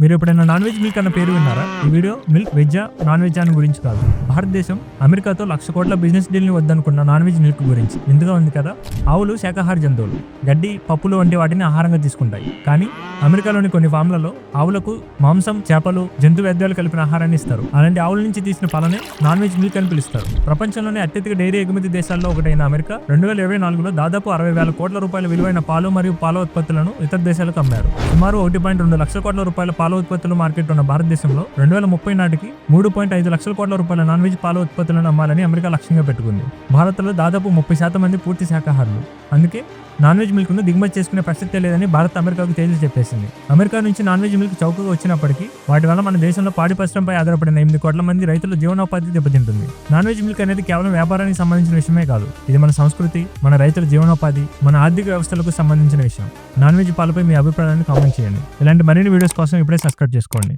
మీరు ఎప్పుడైనా non veg milk అన్న పేరు విన్నారా? ఈ వీడియో మిల్క్ వెజ్జా నాన్ వెజ్ అని గురించి కాదు. భారతదేశం అమెరికాతో లక్ష కోట్ల బిజినెస్ డీల్ని వద్దనుకున్న నాన్ వెజ్ మిల్క్ గురించి. ఎందుగా ఉంది కదా ఆవులు శాకాహార జంతువులు. గడ్డి పప్పులు వంటి వాటిని ఆహారంగా తీసుకుంటాయి. కానీ అమెరికాలోని కొన్ని ఫామ్లలో ఆవులకు మాంసం చేపలు జంతు వేద్యాలు కలిపిన ఆహారాన్ని ఇస్తారు. అలాంటి ఆవుల నుంచి తీసిన పాలనే నాన్ వెజ్ మిల్క్ అని పిలుస్తారు. ప్రపంచంలోనే అత్యధిక డైరీ ఎగుమతి దేశాల్లో ఒకటైన అమెరికా రెండు వేల ఇరవై నాలుగులో దాదాపు అరవై వేల కోట్ల రూపాయల విలువైన పాలు మరియు పాల ఉత్పత్తులను ఇతర దేశాలకు అమ్మారు. సుమారు ఒకటి పాయింట్ రెండు లక్షల కోట్ల రూపాయల పాల ఉత్పత్తుల మార్కెట్ ఉన్న భారతదేశంలో రెండు వేల ముప్పై నాటికి మూడు పాయింట్ ఐదు లక్షల కోట్ల రూపాయల నాన్ వెజ్ పాల ఉత్పత్తులను అమ్మాలని అమెరికా లక్ష్యంగా పెట్టుకుంది. భారత్లో దాదాపు ముప్పై శాతం మంది పూర్తి శాఖాహారులు అందుకే నాన్ వెజ్ మిల్క్ను దిగుమతి చేసుకునే ప్రసక్తే లేదని భారత్ అమెరికాకు తేల్చి చెప్పేసింది. అమెరికా నుంచి నాన్ వెజ్ మిల్క్ చౌకగా వచ్చినప్పటికీ వాటి వల్ల మన దేశంలో పాడి పరిశ్రమపై ఆధారపడిన ఎనిమిది కోట్ల మంది రైతుల జీవనోపాధి దెబ్బతింటుంది. నాన్ వెజ్ మిల్క్ అనేది కేవలం వ్యాపారానికి సంబంధించిన విషయమే కాదు ఇది మన సంస్కృతి మన రైతుల జీవనోపాధి మన ఆర్థిక వ్యవస్థలకు సంబంధించిన విషయం. నాన్ వెజ్ పాలపై మీ అభిప్రాయాన్ని కామెంట్ చేయండి. ఇలాంటి మరిన్ని వీడియోస్ కోసం ఇప్పుడే సబ్స్క్రైబ్ చేసుకోండి.